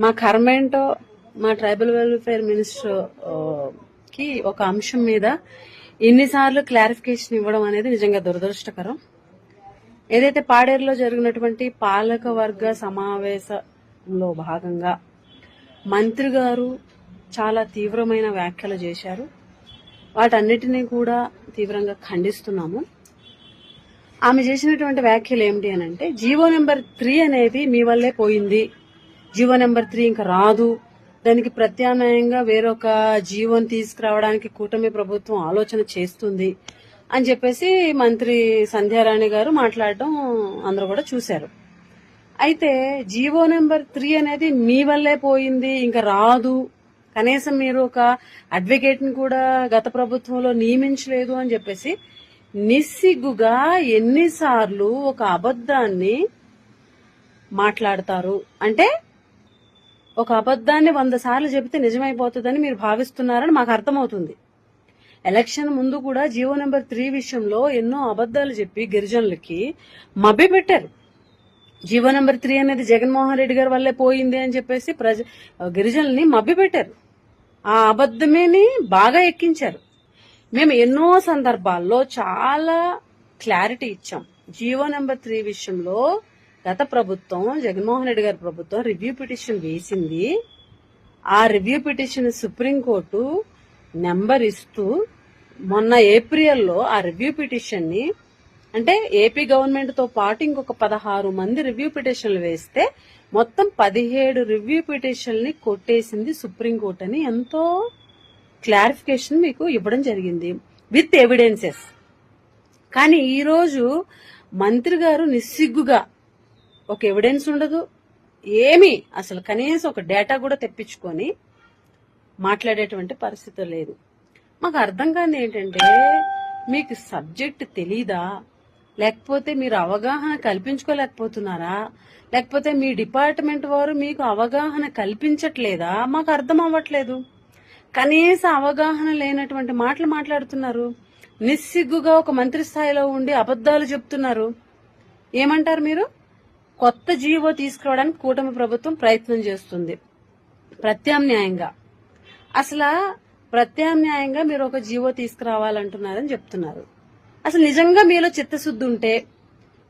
మా కర్మేంటో మా tribal welfare మినిస్టర్కి ఒక అంశం మీద ఎన్నిసార్లు క్లారిఫికేషన్ ఇవ్వడం అనేది నిజంగా దురదృష్టకరం. ఏదైతే పాడేరులో జరిగినటువంటి పాలక వర్గ సమావేశంలో భాగంగా మంత్రి గారు చాలా తీవ్రమైన వ్యాఖ్యలు చేశారు. వాటన్నిటినీ కూడా తీవ్రంగా ఖండిస్తున్నాము. ఆమె చేసినటువంటి వ్యాఖ్యలు ఏమిటి అని అంటే జీవో నెంబర్ త్రీ అనేది మీ వల్లే పోయింది. జీవో నెంబర్ త్రీ ఇంకా రాదు. దానికి ప్రత్యామ్నాయంగా వేరొక జీవోని తీసుకురావడానికి కూటమి ప్రభుత్వం ఆలోచన చేస్తుంది అని చెప్పేసి మంత్రి సంధ్యారాణి గారు మాట్లాడడం అందరూ కూడా చూశారు. అయితే జీవో నెంబర్ త్రీ అనేది మీ వల్లే పోయింది ఇంకా రాదు. కనీసం మీరు ఒక అడ్వకేట్ని కూడా గత ప్రభుత్వంలో నియమించలేదు అని చెప్పేసి నిస్సిగ్గుగా ఎన్నిసార్లు ఒక అబద్ధాన్ని మాట్లాడతారు. అంటే ఒక అబద్దాన్ని వంద సార్లు చెబితే నిజమైపోతుందని మీరు భావిస్తున్నారని మాకు అర్థమవుతుంది. ఎలక్షన్ ముందు కూడా జీవో నెంబర్ త్రీ విషయంలో ఎన్నో అబద్ధాలు చెప్పి గిరిజనులకి మభ్య పెట్టారు. జీవో నెంబర్ త్రీ అనేది జగన్మోహన్ రెడ్డి గారి వల్లే పోయింది అని చెప్పేసి ప్రజ గిరిజనుల్ని మభ్య పెట్టారు. ఆ అబద్ధమేని బాగా ఎక్కించారు. మేము ఎన్నో సందర్భాల్లో చాలా క్లారిటీ ఇచ్చాం. జీవో నెంబర్ త్రీ విషయంలో గత ప్రభుత్వం జగన్మోహన్ రెడ్డి గారి ప్రభుత్వం రివ్యూ పిటిషన్ వేసింది. ఆ రివ్యూ పిటిషన్ సుప్రీంకోర్టు నెంబర్ ఇస్తూ మొన్న ఏప్రిల్లో ఆ రివ్యూ పిటిషన్ని అంటే ఏపీ గవర్నమెంట్తో పాటు ఇంకొక పదహారు మంది రివ్యూ పిటిషన్లు వేస్తే మొత్తం పదిహేడు రివ్యూ పిటిషన్ని కొట్టేసింది సుప్రీంకోర్టు అని ఎంతో క్లారిఫికేషన్ మీకు ఇవ్వడం జరిగింది. With evidences. కానీ ఈరోజు మంత్రి గారు నిస్సిగ్గుగా ఒక ఎవిడెన్స్ ఉండదు. ఏమీ అసలు కనీసం ఒక డేటా కూడా తెప్పించుకొని మాట్లాడేటువంటి పరిస్థితి లేదు. మాకు అర్థం కాని ఏంటంటే మీకు సబ్జెక్ట్ తెలీదా? లేకపోతే మీరు అవగాహన కల్పించుకోలేకపోతున్నారా? లేకపోతే మీ డిపార్ట్మెంట్ వారు మీకు అవగాహన కల్పించట్లేదా? మాకు అర్థం అవ్వట్లేదు. కనీస అవగాహన లేనటువంటి మాటలు మాట్లాడుతున్నారు. నిస్సిగ్గుగా ఒక మంత్రి స్థాయిలో ఉండి అబద్ధాలు చెప్తున్నారు. ఏమంటారు మీరు? కొత్త జీవో తీసుకురావడానికి కూటమి ప్రభుత్వం ప్రయత్నం చేస్తుంది. ప్రత్యామ్నాయంగా. అసలు ప్రత్యామ్నాయంగా మీరు ఒక జీవో తీసుకురావాలంటున్నారని చెప్తున్నారు. అసలు నిజంగా మీలో చిత్తశుద్ధి ఉంటే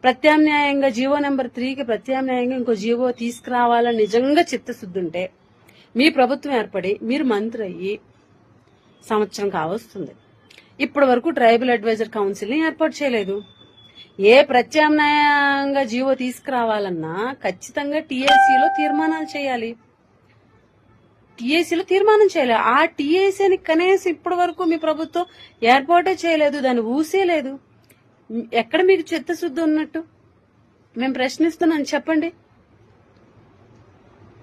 ప్రత్యామ్నాయంగా జీవో నెంబర్ త్రీకి ప్రత్యామ్నాయంగా ఇంకో జీవో తీసుకురావాలని నిజంగా చిత్తశుద్ధి ఉంటే మీ ప్రభుత్వం ఏర్పడి మీరు మంత్రి అయ్యి సంవత్సరం కావస్తుంది. ఇప్పటి వరకు ట్రైబల్ అడ్వైజర్ కౌన్సిల్ని ఏర్పాటు చేయలేదు. ఏ ప్రత్యామ్నాయంగా జీవో తీసుకురావాలన్నా ఖచ్చితంగా టీఎస్సీలో తీర్మానాలు చేయాలి. టీఏసీలో తీర్మానం చేయాలి. ఆ టీఏసీని కనీసం ఇప్పటి వరకు మీ ప్రభుత్వం ఏర్పాటే చేయలేదు దాన్ని ఊసేయలేదు ఎక్కడ మీకు చిత్తశుద్ధి ఉన్నట్టు? మేము ప్రశ్నిస్తున్నాను చెప్పండి.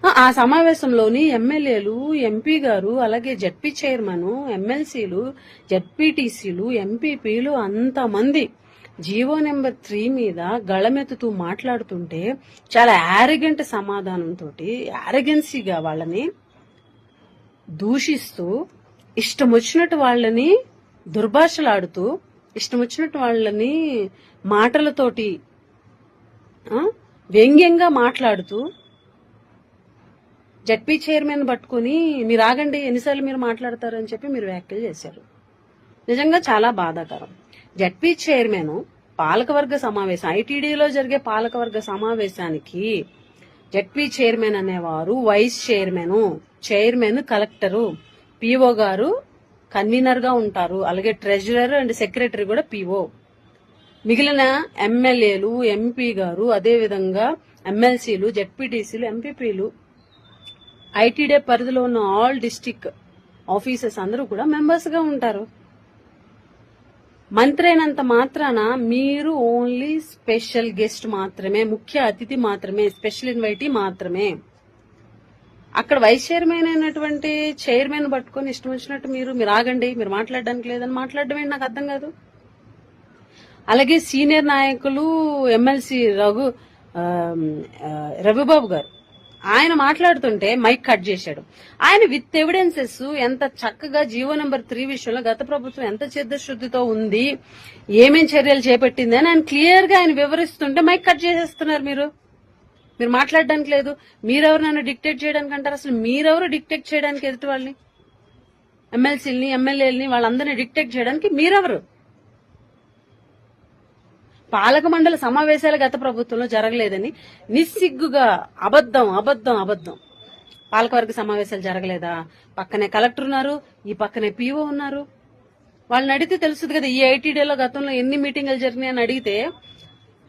ఆ- ఆ సమావేశంలోని ఎమ్మెల్యేలు ఎంపీ గారు అలాగే జడ్పీ చైర్మన్ ఎమ్మెల్సీలు జడ్పీటీసీలు ఎంపీపీలు అంతమంది జీవో నెంబర్ త్రీ మీద గళమెత్తుతూ మాట్లాడుతుంటే చాలా యారగెంట్ సమాధానంతో యారగెన్సీగా వాళ్ళని దూషిస్తూ ఇష్టం వచ్చినట్టు వాళ్ళని దుర్భాషలాడుతూ ఇష్టం వచ్చినట్టు వాళ్ళని మాటలతోటి వ్యంగ్యంగా మాట్లాడుతూ జడ్పీ చైర్మన్ పట్టుకుని మీరు ఆగండి ఎన్నిసార్లు మీరు మాట్లాడతారు అని చెప్పి మీరు వ్యాఖ్యలు చేశారు. నిజంగా చాలా బాధాకరం. జడ్పీ చైర్మన్ పాలకవర్గ సమావేశం ఐటీడీలో జరిగే పాలకవర్గ సమావేశానికి జడ్పీ చైర్మన్ అనేవారు vice chairman chairman collector PO గారు కన్వీనర్గా ఉంటారు. అలాగే ట్రెజరర్ అండ్ సెక్రటరీ కూడా పీఓ. మిగిలిన ఎమ్మెల్యేలు ఎంపీ గారు అదేవిధంగా ఎమ్మెల్సీలు జెడ్పీటీసీలు ఎంపీపీలు ఐటీడే పరిధిలో ఉన్న ఆల్ డిస్టిక్ ఆఫీసర్స్ అందరూ కూడా మెంబర్స్గా ఉంటారు. మంత్రి అయినంత మాత్రాన మీరు ఓన్లీ స్పెషల్ గెస్ట్ మాత్రమే ముఖ్య అతిథి మాత్రమే స్పెషల్ ఇన్వైటీ మాత్రమే. అక్కడ వైస్ చైర్మన్ అయినటువంటి చైర్మన్ పట్టుకొని ఇష్టం వచ్చినట్టు మీరు మీరు ఆగండి మీరు మాట్లాడడానికి లేదని మాట్లాడడం ఏంటి? నాకు అర్థం కాదు. అలాగే సీనియర్ నాయకులు ఎమ్మెల్సీ రఘు రవిబాబు గారు. ఆయన మాట్లాడుతుంటే మైక్ కట్ చేశాడు. ఆయన విత్ ఎవిడెన్సెస్ ఎంత చక్కగా జీవో నెంబర్ త్రీ విషయంలో గత ప్రభుత్వం ఎంత చిత్తశుద్ధితో ఉంది ఏమేం చర్యలు చేపట్టింది అని ఆయన క్లియర్గా ఆయన వివరిస్తుంటే మైక్ కట్ చేసేస్తున్నారు మీరు. మీరు మాట్లాడడానికి లేదు. మీరెవరు నన్ను డిక్టేట్ చేయడానికి అంటారు? అసలు మీరెవరు డిక్టేట్ చేయడానికి ఎదుటి వాళ్ళని? ఎమ్మెల్సీలని ఎమ్మెల్యేలని వాళ్ళందరినీ డిక్టేట్ చేయడానికి మీరెవరు? పాలక మండలి సమావేశాలు గత ప్రభుత్వంలో జరగలేదని నిస్సిగ్గుగా అబద్ధం అబద్ధం అబద్ధం. పాలకవర్గ సమావేశాలు జరగలేదా? పక్కనే కలెక్టర్ ఉన్నారు ఈ పక్కనే పీఓ ఉన్నారు. వాళ్ళని అడిగితే తెలుస్తుంది కదా ఈ ఐటీడీలో గతంలో ఎన్ని మీటింగులు జరిగినాయి అని అడిగితే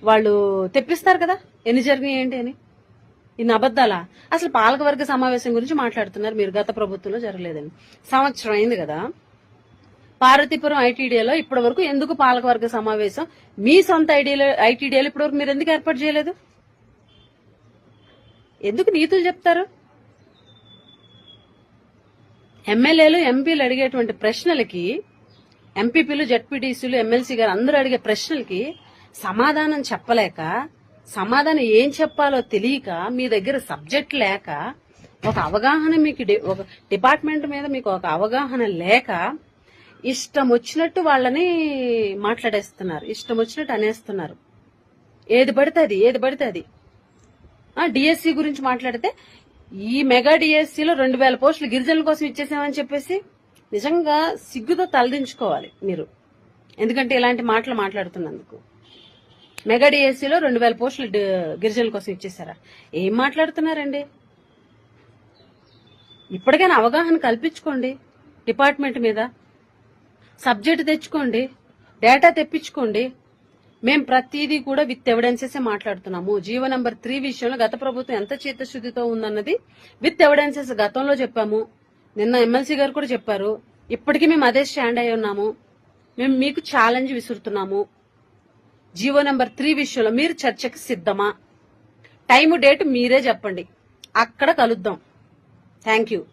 వాళ్ళు తెప్పిస్తారు కదా ఎన్ని జరిగినాయి ఏంటి అని. ఇన్ని అబద్ధాలా? అసలు పాలకవర్గ సమావేశం గురించి మాట్లాడుతున్నారు మీరు గత ప్రభుత్వంలో జరగలేదని. సంవత్సరం అయింది కదా. పార్వతీపురం ఐటీడీలో ఇప్పటి వరకు ఎందుకు పాలకవర్గ సమావేశం? మీ సొంత ఐడియాలో ఐటీడీలో ఇప్పటి వరకు మీరు ఎందుకు ఏర్పాటు చేయలేదు? ఎందుకు నీతులు చెప్తారు? ఎమ్మెల్యేలు ఎంపీలు అడిగేటువంటి ప్రశ్నలకి ఎంపీపీలు జడ్పీటీసీలు ఎమ్మెల్సీ గారు అందరూ అడిగే ప్రశ్నలకి సమాధానం చెప్పలేక సమాధానం ఏం చెప్పాలో తెలియక మీ దగ్గర సబ్జెక్ట్ లేక ఒక అవగాహన మీకు డి- ఒక డిపార్ట్మెంట్ మీద మీకు ఒక అవగాహన లేక ఇష్టం వచ్చినట్టు వాళ్ళని మాట్లాడేస్తున్నారు. ఇష్టం వచ్చినట్టు అనేస్తున్నారు. ఏది పడితే అది ఏది పడితే అది. డిఎస్సి గురించి మాట్లాడితే ఈ మెగా డిఎస్సిలో రెండు వేల పోస్టులు గిరిజనుల కోసం ఇచ్చేసామని చెప్పేసి నిజంగా సిగ్గుతో తలదించుకోవాలి మీరు. ఎందుకంటే ఇలాంటి మాటలు మాట్లాడుతున్నందుకు. మెగా డిఎస్సిలో రెండు వేల పోస్టులు గిరిజనుల కోసం ఇచ్చేసారా? ఏం మాట్లాడుతున్నారండి? ఇప్పటికైనా అవగాహన కల్పించుకోండి డిపార్ట్మెంట్ మీద. సబ్జెక్ట్ తెచ్చుకోండి డేటా తెప్పించుకోండి. మేము ప్రతిదీ కూడా విత్ ఎవిడెన్సెస్ మాట్లాడుతున్నాము. జీవో నంబర్ త్రీ విషయంలో గత ప్రభుత్వం ఎంత చిత్తశుద్ధితో ఉందన్నది విత్ ఎవిడెన్సెస్ గతంలో చెప్పాము. నిన్న ఎమ్మెల్సీ గారు కూడా చెప్పారు. ఇప్పటికీ మేము అదే స్టాండ్ అయి ఉన్నాము. మేము మీకు ఛాలెంజ్ విసురుతున్నాము. జీవో నంబర్ త్రీ విషయంలో మీరు చర్చకు సిద్ధమా? టైము డేట్ మీరే చెప్పండి. అక్కడ కలుద్దాం. Thank you.